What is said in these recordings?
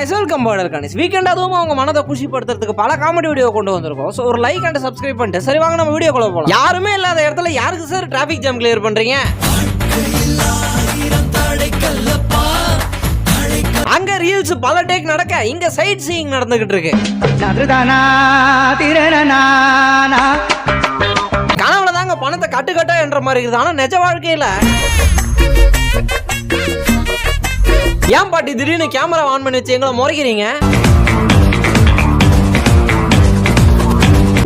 Guys welcome border guys weekend அதுவும் அவங்க மனதை குஷிப்படுத்துறதுக்கு பல காமெடி வீடியோ கொண்டு வந்திருக்கோம். ஸோ ஒரு லைக் அண்ட் சப்ஸ்கிரைப் பண்ணிட்டு சரி வாங்க நம்ம வீடியோ போகலாம் யாருமே இல்லாத இடத்துல யாருக்கு சார் டிராஃபிக் ஜாம் கிளியர் பண்றீங்க? அங்க ரீல்ஸ் பல டேக் நடக்க இங்க சைட் சீயிங் நடந்துகிட்டு இருக்கு. கனவுல தாங்க பணத்தை கட்டு கட்டா என்ற மாதிரி இருக்குது. ஆனா நிஜ வாழ்க்கையில ஏன் பாட்டி திடீர்னு கேமரா ஆன் பண்ணி வச்சு எங்களை முறைக்கிறீங்க?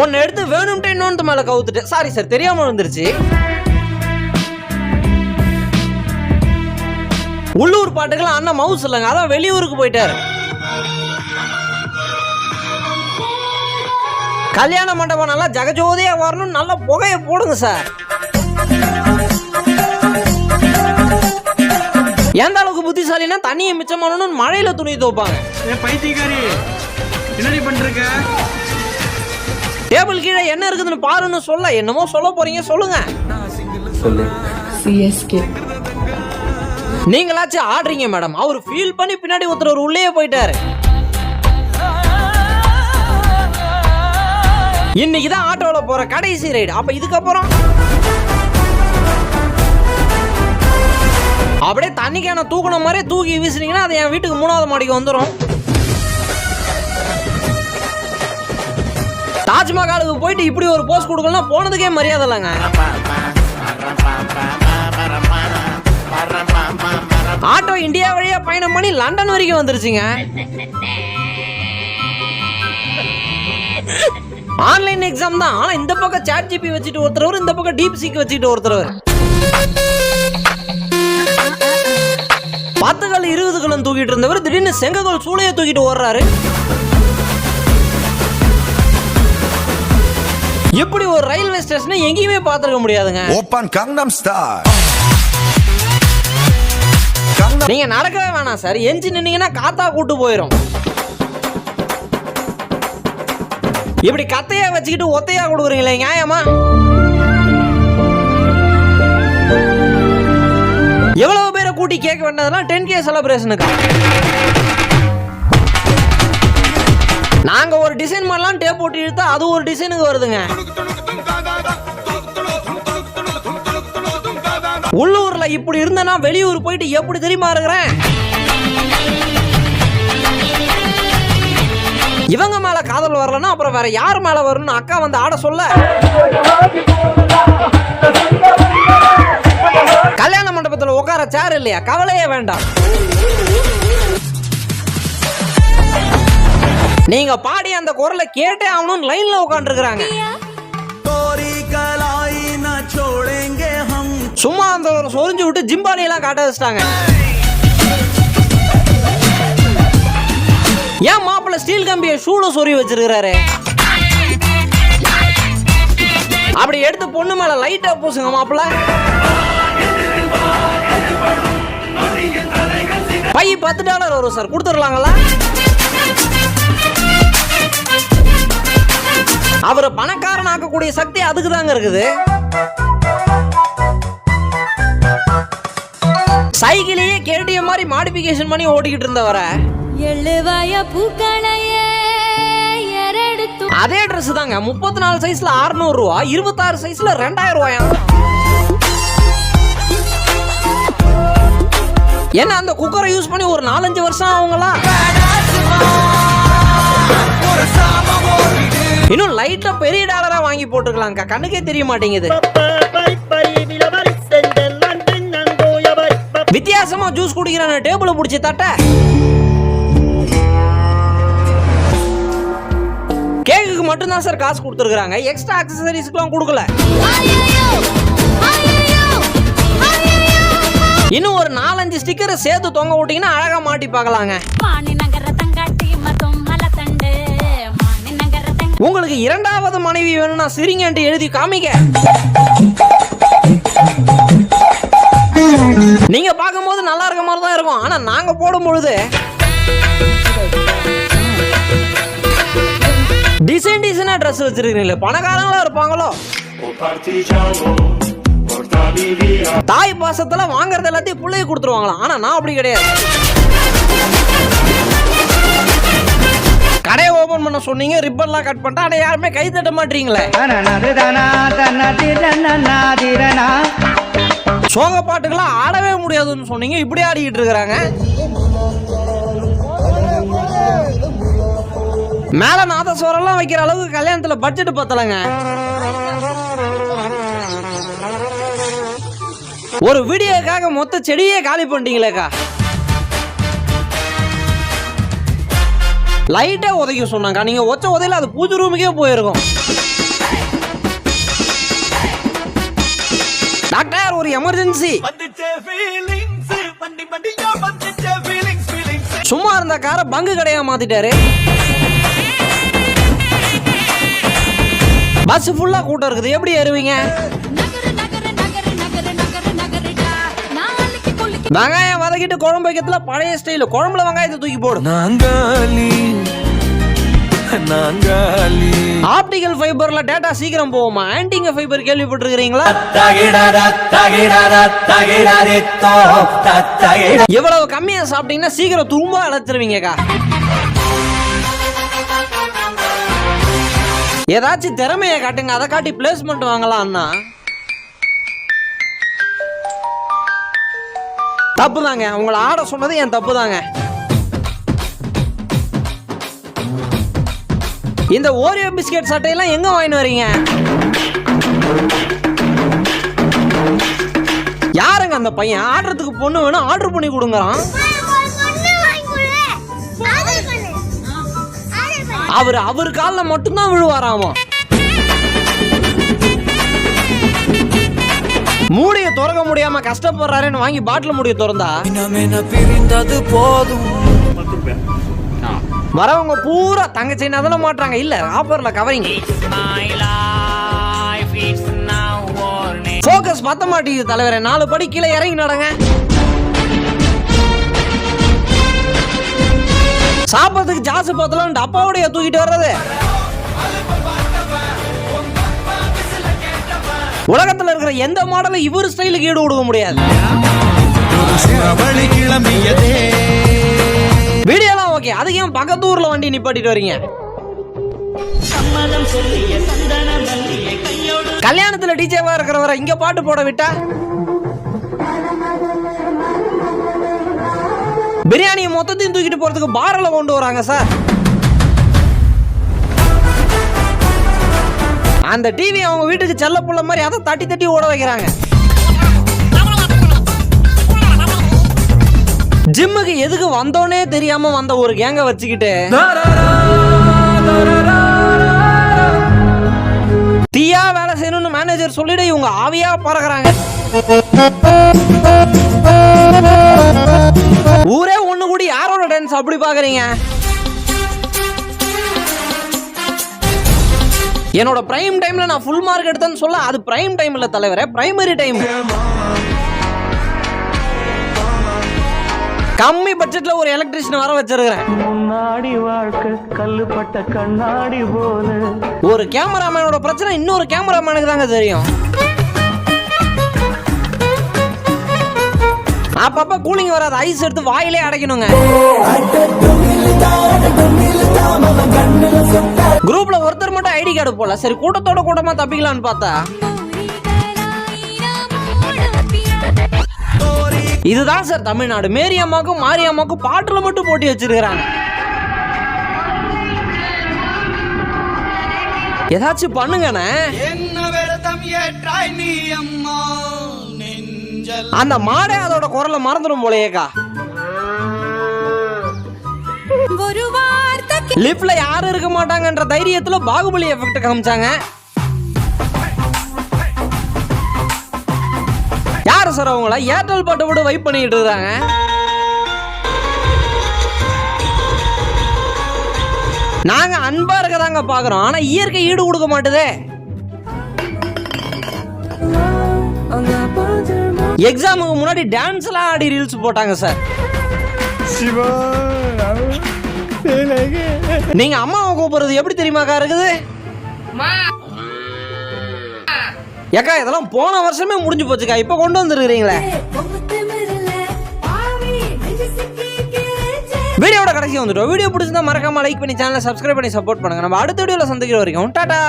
ஒன்னு எடுத்து வேணும்ட்டு இன்னொன்று மேல கவுத்துட்டு. சாரி சார் தெரியாம வந்துருச்சு உள்ளூர் பாட்டுக்கெல்லாம் அண்ணன் மவுஸ் இல்லைங்க. அதான் வெளியூருக்கு போயிட்டாரு. கல்யாண மண்டபம் நல்லா ஜகஜோதியா வரணும் நல்ல புகையை போடுங்க சார் எந்த அளவுக்கு புத்திசாலினா தண்ணியை மிச்சம் பண்ணணும்னு மழையில துணி துவைப்பாங்க. பைத்தியக்காரி என்னடி பண்ணிருக்க டேபிள் கீழே என்ன இருக்குதுன்னு பாருன்னு சொல்ல என்னமோ சொல்ல போறீங்க சொல்லுங்க. சிஎஸ்கே நீங்களாச்சும் ஆடுறீங்க மேடம். அவர் ஃபீல் பண்ணி பின்னாடி ஒருத்தர் உள்ளே போயிட்டாரு. இன்னைக்கு தான் ஆட்டோல போற கடைசி ரைடு அப்ப இதுக்கப்புறம்? அப்படியே தண்ணி கேன தூக்குன மாதிரி தூக்கி வீசுனீங்கன்னா அது என் வீட்டுக்கு மூணாவது மாடிக்கு வந்துடும் தாஜ்மஹாலுக்கு போயிட்டு இப்படி ஒரு போஸ்ட் கொடுக்கலாம் போனதுக்கே மரியாதை இல்லைங்க. ஆட்டோ இந்தியா வழியா பயணம் பண்ணி லண்டன் வரைக்கும் வந்துருச்சுங்க. ஆன்லைன் எக்ஸாம் தான். ஆனா இந்த பக்கம் சாட் ஜிபி வச்சுட்டு ஒருத்தர் இந்த பக்கம் டீப் சீக் வச்சுட்டு ஒருத்தர் பத்து கால் இருபது கலம் தூக்கிட்டு இருந்தவர் திடீர்னு செங்ககோல் சூளையை தூக்கிட்டு ஓடுறாரு. இப்படி ஒரு ரயில்வே ஸ்டேஷனை எங்கேயுமே பார்த்துருக்க முடியாதுங்க. ஓப்பன் கங்னம் ஸ்டார் நீங்க நடக்கவே வேணாம் சார். எஞ்சி நின்னீங்கன்னா காத்தா கூட்டு போயிடும் இப்படி கத்தையா வச்சுக்கிட்டு ஒத்தையா கொடுக்குறீங்களே நியாயமா? கூட்டி கேட்க வேண்டதெல்லாம் டென் கே செலப்ரேஷனுக்கு நாங்கள் ஒரு டிசைன் மாதிரிலாம் டேப் போட்டு இழுத்தா அது ஒரு டிசைனுக்கு வருதுங்க. உள்ளூரில் இப்படி இருந்தனா வெளியூர் போயிட்டு எப்படி தெரியுமா இருக்கிறேன்? இவங்க மேல காதல் வரலன்னா அப்புறம் வேற யார் மேல வரணும்னு அக்கா வந்து ஆட சொல்ல. சேர் இல்லையா கவலையே வேண்டாம் நீங்க பாடி அந்த குரலை கேட்டே ஆகணும்னு லைன்ல உட்காந்துருக்காங்க சும்மா அந்த ஒரு சொரிஞ்சு விட்டு ஜிம்பாலி எல்லாம் காட்ட வச்சிட்டாங்க ஏன் மாப்பிள்ள ஸ்டீல் கம்பியை ஷூல சொறி வச்சிருக்கிறாரு அப்படி எடுத்து பொண்ணு மேல லைட்டா பூசுங்க மாப்பிள்ள பை பத்து டாலர் வரும் சார்? கொடுத்துடலாங்களா? அவரை பணக்காரன் ஆக்கக்கூடிய சக்தி அதுக்கு தாங்க இருக்குது. சைக்கிளையே கேடிஎம் மாதிரி மாடிஃபிகேஷன் பண்ணி ஓட்டிக்கிட்டு இருந்தவரை. எழுவாய பூக்களையே எரெடுத்து அதே Dress தாங்க. முப்பத்தி நாலு சைஸ்ல 600 ரூபா இருபத்தாறு சைஸ்ல ரெண்டாயிரம் ரூபாயா ஏன்னா அந்த குக்கரை யூஸ் பண்ணி ஒரு நாலஞ்சு வருஷம் ஆகுங்களா? இன்னும் லைட்டா பெரிய டாலரா வாங்கி போட்டுக்கலாம்க்கா. கண்ணுக்கே தெரிய மாட்டேங்குது. வித்தியாசமா ஜூஸ் குடிக்கிறான டேபிள் பிடிச்சி தட்ட. கேக்குக்கு மட்டும்தான் சார் காசு கொடுத்துருக்காங்க எக்ஸ்ட்ரா அக்சசரிஸ்க்குலாம் கொடுக்கல. ஸ்டிக்கரை சேர்த்து தொங்க விட்டீங்கன்னா அழகா மாட்டி பார்க்கலாங்க. உங்களுக்கு இரண்டாவது மனைவி வேணும்னா சிரிங்கன்ட்டு எழுதி காமிக்க நீங்க பார்க்கும்போது நல்லா இருக்க மாதிரி தான் இருக்கும். ஆனா நாங்க போடும் பொழுது டிசைன் டிசைனா ட்ரெஸ் வச்சிருக்கீங்களே பணக்காரங்களா இருப்பாங்களோ? தாய் பாசத்துல வாங்குறது எல்லாத்தையும் பிள்ளைய கொடுத்துருவாங்களாம். ஆனா நான் அப்படி கிடையாது. கடையை ஓப்பன் பண்ண சொன்னீங்க ரிப்பன்லாம் கட் பண்ணிட்டா ஆனால் யாருமே கை தட்ட மாட்டீங்களே. சோக பாட்டுக்கெல்லாம் ஆடவே முடியாதுன்னு சொன்னீங்க இப்படி ஆடிக்கிட்டு இருக்கிறாங்க. மேல நாதஸ்வரம்லாம் வைக்கிற அளவுக்கு கல்யாணத்துல பட்ஜெட் பத்தலைங்க. ஒரு வீடியோக்காக மொத்த செடியே காலி பண்ணிட்டீங்களேக்கா. லைட்டா உதைக்க சொன்னாங்க நீங்க ஒச்ச உதையில அது பூஜை ரூமுக்கே போயிருக்கும். டாக்டர் ஒரு எமர்ஜென்சி. சும்மா இருந்த காரை பங்கு கடையா மாத்திட்டாரு. பஸ் ஃபுல்லா கூட்டம் இருக்குது. எப்படி ஏறுவீங்க? வெங்காயம் வதக்கிட்டு குழம்பு வைக்கிறதுல பழைய ஸ்டைல் குழம்புல வெங்காயத்தை தூக்கி போடு. நாங்காலி நாங்காலி. ஆப்டிகல் ஃபைபர்ல டேட்டா சீக்கிரம் போகுமா? ஆன்டிங்க ஃபைபர் கேள்விப்பட்டிருக்கிறீங்களா? இவ்வளவு கம்மியா சாப்பிட்டீங்கன்னா சீக்கிரம் துரும்ப அழைச்சிருவீங்கக்கா ஏதாச்சும் திறமைய காட்டுங்க. அதை காட்டி பிளேஸ்மெண்ட் வாங்கலாம் அண்ணா. தப்பு தாங்க உங்களை ஆட சொன்னது என் தப்பு தாங்க இந்த ஓரியோ பிஸ்கெட் சட்டையெல்லாம் எங்க வாங்கிட்டு வரீங்க? யாருங்க அந்த பையன்? ஆடுறதுக்கு பொண்ணு வேணும் ஆர்டர் பண்ணி கொடுங்கறான். அவர் அவர் காலில் மட்டும்தான் விழுவாராமா மூடிய திறக்க முடியாம கஷ்டப்படுறாருன்னு வாங்கி பாட்டில் மூடிய திறந்தா? பிரிந்தது போதும். வரவங்க பூரா தங்கச்சி அதெல்லாம் மாட்டுறாங்க. இல்ல ஆஃபர்ல கவரிங் ஃபோக்கஸ் பத்த மாட்டேங்குது தலைவரே நாலு படி கீழே இறங்கி நடங்க. சாப்பிட்றதுக்கு ஜாஸ்தி பார்த்தலாம் டப்பாவுடைய தூக்கிட்டு வர்றது. உலகத்துல இருக்கிற எந்த மாடலும் இவர் ஸ்டைலுக்கு ஈடு கொடுக்க முடியாது. வீடியோலாம் ஓகே அதுக்கு ஏன் பக்கத்து ஊர்ல வண்டி நிப்பாட்டிட்டு வரீங்க? கல்யாணத்துல டிஜேவா இருக்கிறவரை இங்க பாட்டு போட விட்டா? பிரியாணியை மொத்தத்தையும் தூக்கிட்டு போறதுக்கு பாரில் கொண்டு வராங்க சார். அந்த டிவி அவங்க வீட்டுக்கு செல்ல புள்ள மாதிரி அதை தட்டி தட்டி ஓட வைக்கிறாங்க. ஜிம்முக்கு எதுக்கு வந்தோனே தெரியாம வந்த ஒரு கேங்க வச்சுக்கிட்டு தீயா வேலை செய்யணும்னு மேனேஜர் சொல்லிட இவங்க ஆவியா பறக்குறாங்க. ஊரே ஒண்ணு கூடி யாரோட டான்ஸ் அப்படி பாக்குறீங்க? என்னோட பிரைம் டைம்ல நான் ஃபுல் மார்க் எடுத்தேன்னு சொல்ல அது பிரைம் டைம் இல்ல தலைவரே பிரைமரி டைம் கம்மி பட்ஜெட்ல ஒரு எலக்ட்ரிஷியன் வர வச்சிருக்கிறேன். முன்னாடி வாழ்க்கை கல்லுப்பட்ட கண்ணாடி போல. ஒரு கேமராமேனோட பிரச்சனை இன்னொரு கேமராமேனுக்கு தாங்க தெரியும். அப்பப்ப கூலிங் வராது. ஐஸ் எடுத்து வாயிலே அடைக்கணுங்க. குரூப்ல ஒருத்தர் மட்டும் ஐடி கார்டு போல சரி கூட்டத்தோட கூட்டமா தப்பிக்கலாம்னு பார்த்தா. இதுதான் சார் தமிழ்நாடு. மேரி அம்மாக்கும் மாரி அம்மாக்கும் பாட்டுல மட்டும் போட்டி வச்சிருக்கிறாங்க. ஏதாச்சும் பண்ணுங்கண்ணே. அந்த மாடே அதோட குரலை மறந்துடும் போலயேக்கா லிப்ட்ல யாரும் இருக்க மாட்டாங்கன்ற தைரியத்துல பாகுபலி எஃபெக்ட் காமிச்சாங்க. யாரு சார் அவங்கள? ஏர்டெல் பாட்டு போட்டு வைப் பண்ணிட்டு இருக்காங்க. நாங்க அன்பா இருக்கதாங்க பாக்குறோம். ஆனா இயற்கை ஈடு கொடுக்க மாட்டுதே. எக்ஸாமுக்கு முன்னாடி டான்ஸ் எல்லாம் ஆடி ரீல்ஸ் போட்டாங்க சார் நீங்க அம்மாவை கூப்பிடுறது எப்படி தெரியுமாக்கா இருக்குது? ஏக்கா இதெல்லாம் போன வருஷமே முடிஞ்சு போச்சுக்கா. இப்ப கொண்டு கிழிச்சே வீடியோட கடைசி வந்துட்டோம். வீடியோ பிடிச்சிருந்தா மறக்காம லைக் பண்ணி சேனலை சப்ஸ்கிரைப் பண்ணி சப்போர்ட் பண்ணுங்க. நம்ம அடுத்த வீடியோல சந்திக்கிற வரைக்கும் டாடா!